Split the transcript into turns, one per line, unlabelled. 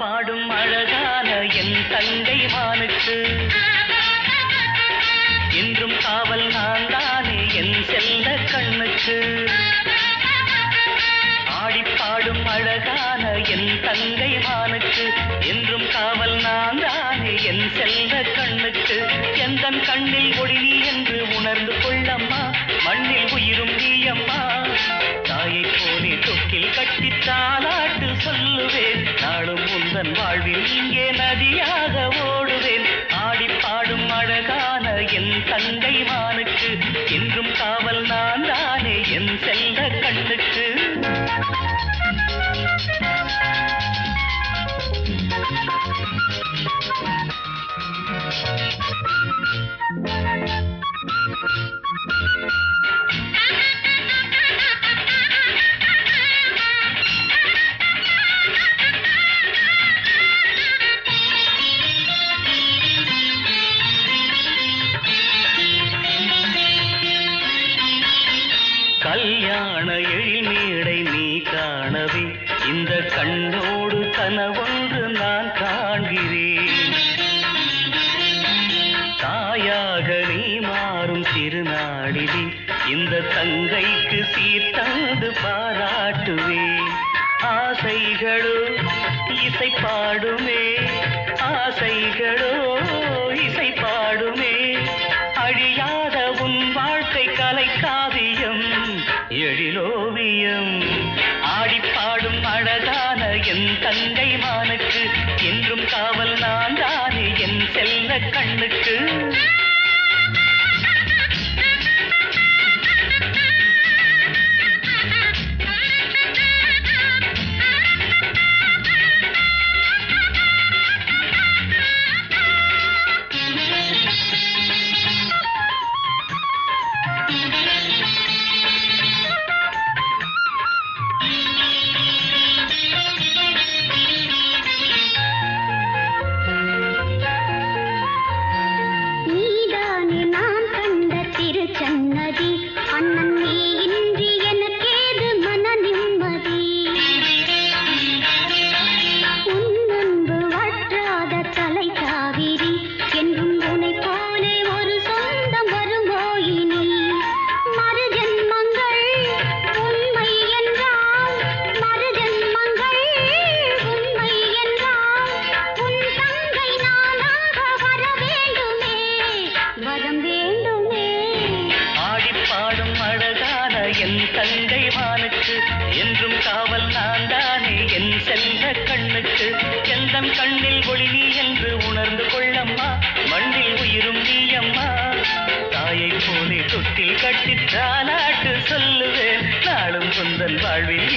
பாடும் அழகான என் தங்கை மானுக்கு என்றும் காவல் நான் தானே என் செல்ல கண்ணுக்கு. ஆடிப்பாடும் அழகான என் தங்கை மானுக்கு என்றும் காவல் நான் தானே என் செல்ல கண்ணுக்கு. எந்தன் கண்ணில் ஒளி நீ என்று உணர்ந்து கொள்ளம்மா. மண்ணில் உயிரும் நீயம்மா தாயை போலே தொக்கில் கட்டித்தான் உந்தன் வாழ்வில் இங்கே நதியாக ஓடுவேன். ஆடிப்பாடும் அழகான என் தங்கை மானுக்கு. என்று கல்யாண எழில்மேடை நீ காணவே. இந்த கண்ணோடு கனவொன்று நான் காண்கிறேன். தாயாக நீ மாறும் திருநாடிலே இந்த தங்கைக்கு சீர்த்தந்து பாராட்டுவேன். ஆசைகளோ இசை பாடுமே ஆசைகளோ தங்கை மானுக்கு என்றும் காவல் நான் தானே என் செல்ல கண்ணுக்கு? அழகான என் தங்கை மானுக்கு. என்றும் காவல் நான் தானே என் செல்ல கண்ணுக்கு. எந்தன் கண்ணில் ஒளி நீ என்று உணர்ந்து கொள்ளம்மா. மண்ணில் உயிரும் நீயம்மா. தாயை போலே தொட்டில் கட்டித்தான் நாட்டு சொல்லுவேன். நாளும் சொந்தன் வாழ்வில்